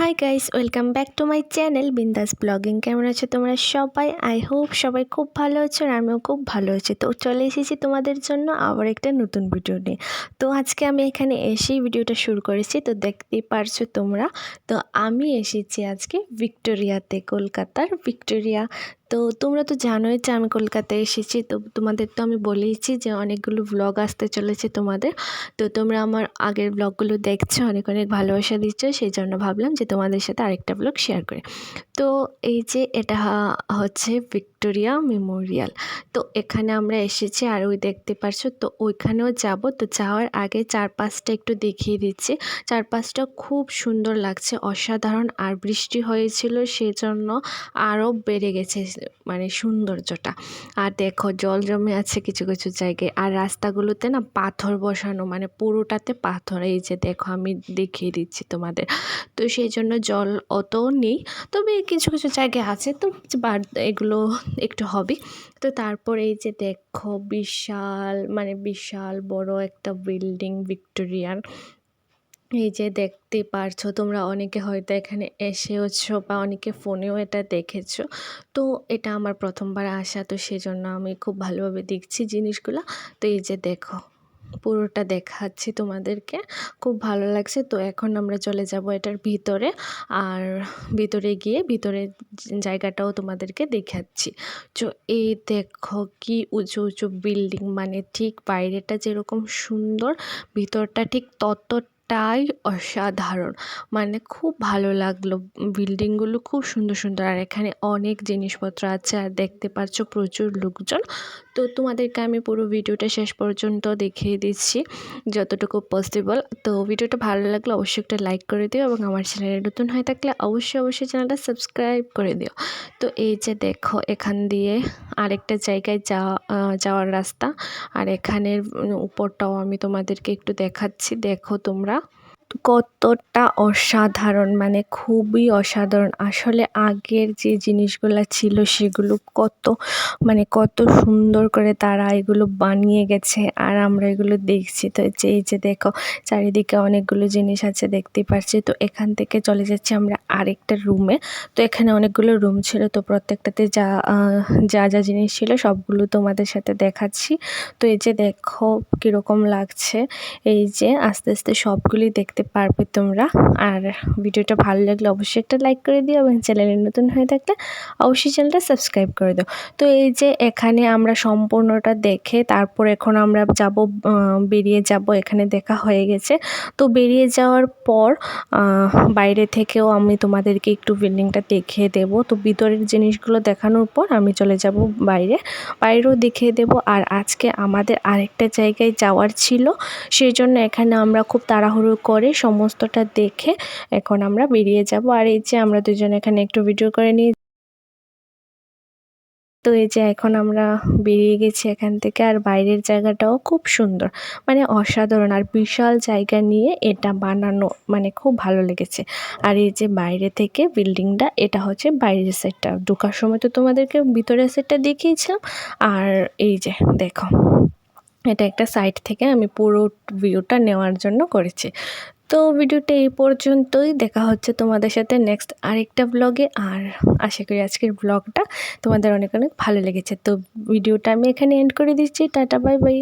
Hi guys welcome back to my channel Bindaas blogging কেমন আছো তোমরা সবাই? আই হোপ সবাই খুব ভালো আছো আর আমিও খুব ভালো আছি। তো চলে এসেছি তোমাদের জন্য আবার একটা নতুন ভিডিও নিয়ে। তো আজকে আমি এখানে এসেই ভিডিওটা শুরু করেছি, তো দেখতে পারছ তোমরা। তো আমি এসেছি আজকে ভিক্টোরিয়াতে, কলকাতার ভিক্টোরিয়া তো তোমরা তো জানোই যে আমি কলকাতায় এসেছি। তো তোমাদের তো আমি বলেইছি যে অনেকগুলো ব্লগ আসতে চলেছে তোমাদের। তো তোমরা আমার আগের ব্লগগুলো দেখছ, অনেক অনেক ভালোবাসা দিচ্ছ সেই জন্য ভাবলাম যে তোমাদের সাথে আরেকটা ব্লগ শেয়ার করে। তো এই যে এটা হচ্ছে ভিক্টোরিয়া মেমোরিয়াল তো এখানে আমরা এসেছি, আর ওই দেখতে পারছ, তো ওইখানেও যাব। তো যাওয়ার আগে চারপাশটা একটু দেখিয়ে দিচ্ছি। চারপাশটা খুব সুন্দর লাগছে, অসাধারণ। আর বৃষ্টি হয়েছিল, সেজন্য আরও বেড়ে গেছে মানে সৌন্দর্যটা। আর দেখো, জল জমে আছে কিছু কিছু জায়গায়। আর রাস্তাগুলোতে না পাথর বসানো মানে পুরোটাতে পাথর। এই যে দেখো, আমি দেখিয়ে দিচ্ছি তোমাদের। তো সেই জন্য জল অত নেই, তবে কিছু কিছু জায়গায় আছে। তো এগুলো একটু হবে। তো তারপর এই যে দেখো বিশাল মানে বিশাল বড় একটা বিল্ডিং ভিক্টোরিয়ার এই যে দেখতে পারছ তোমরা অনেকে হয়তো এখানে এসেওছো বা অনেকে ফোনেও এটা দেখেছ। তো এটা আমার প্রথমবার আসা, তো সেজন্য আমি খুব ভালোভাবে দেখছি জিনিসগুলো। তো এই যে দেখো। পুরোটা দেখাচ্ছি তোমাদেরকে। খুব ভালো লাগছে। তো এখন আমরা চলে যাব এটার ভিতরে। আর ভিতরে গিয়ে ভিতরের জায়গাটাও তোমাদেরকে দেখাচ্ছি। তো এই দেখো কি উঁচু উঁচু বিল্ডিং মানে ঠিক বাইরেটা যেরকম সুন্দর, ভিতরটা ঠিক তত টাই অসাধারণ। মানে খুব ভালো লাগল। বিল্ডিংগুলো খুব সুন্দর সুন্দর। আর এখানে অনেক জিনিসপত্র আছে আর দেখতে পাচ্ছ প্রচুর লোকজন। তো তোমাদেরকে আমি পুরো ভিডিওটা শেষ পর্যন্ত দেখিয়ে দিচ্ছি যতটুকু পসিবল তো ভিডিওটা ভালো লাগলে অবশ্যই একটা লাইক করে দিও এবং আমার চ্যানেলে নতুন হয়ে থাকলে অবশ্যই অবশ্যই চ্যানেলটা সাবস্ক্রাইব করে দিও। তো এই যে দেখো, এখান দিয়ে আরেকটা জায়গায় যাওয়া যাওয়ার রাস্তা। আর এখানের উপরটাও আমি তোমাদেরকে একটু দেখাচ্ছি। দেখো তোমরা। কতটা অসাধারণ মানে খুবই অসাধারণ। আসলে আগের যে জিনিসগুলো ছিল সেগুলো কত মানে কত সুন্দর করে তারা এগুলো বানিয়ে গেছে আর আমরা এগুলো দেখছি। তো যে, এই যে দেখো, চারিদিকে অনেকগুলো জিনিস আছে, দেখতে পাচ্ছি তো এখান থেকে চলে যাচ্ছি আমরা আরেকটা রুমে তো এখানে অনেকগুলো রুম ছিল, তো প্রত্যেকটাতে যা যা যা জিনিস ছিল সবগুলো তোমাদের সাথে দেখাচ্ছি। তো এই যে দেখো, কীরকম লাগছে। এই যে আস্তে আস্তে সবগুলি দেখতে পারবে তোমরা। আর ভিডিওটা ভালো লাগলে অবশ্যই একটা লাইক করে দিও এবং চ্যানেলে নতুন হয়ে থাকলে অবশ্যই চ্যানেলটা সাবস্ক্রাইব করে দিও। তো এই যে এখানে আমরা সম্পূর্ণটা দেখে তারপর এখন আমরা যাব বেরিয়ে যাব। এখানে দেখা হয়ে গেছে। তো বেরিয়ে যাওয়ার পর বাইরে থেকেও আমি তোমাদেরকে একটু বিল্ডিংটা দেখিয়ে দেব। তো ভিতরের জিনিসগুলো দেখানোর পর আমি চলে যাব বাইরে। বাইরেও দেখিয়ে দেব। আর আজকে আমাদের আরেকটা জায়গায় যাওয়ার ছিল। সেই জন্য এখানে আমরা খুব তাড়াহুড়ো করে সমস্তটা দেখে এখন আমরা বেরিয়ে যাব। আর এই যে আমরা দুজন এখানে একটু ভিডিও করে নিয়ে তো এই যে এখন আমরা বেরিয়ে গেছি এখান থেকে। আর বাইরের জায়গাটাও খুব সুন্দর মানে অসাধারণ আর বিশাল জায়গা নিয়ে এটা বানানো মানে খুব ভালো লেগেছে। আর এই যে বাইরে থেকে বিল্ডিংটা এটা হচ্ছে বাইরের সাইডটা ঢোকার সময় তো তোমাদেরকে ভিতরের সাইডটা দেখিয়েছিলাম। আর এই যে দেখো, এটা একটা সাইড থেকে আমি পুরো ভিউটা নেওয়ার জন্য করেছি। তো ভিডিওটা এই পর্যন্তই। দেখা হচ্ছে তোমাদের সাথে নেক্সট আরেকটা ব্লগে আর আশা করি আজকের ব্লগটা তোমাদের অনেক অনেক ভালো লেগেছে। তো ভিডিওটা আমি এখানে এন্ড করে দিচ্ছি। Tata bye bye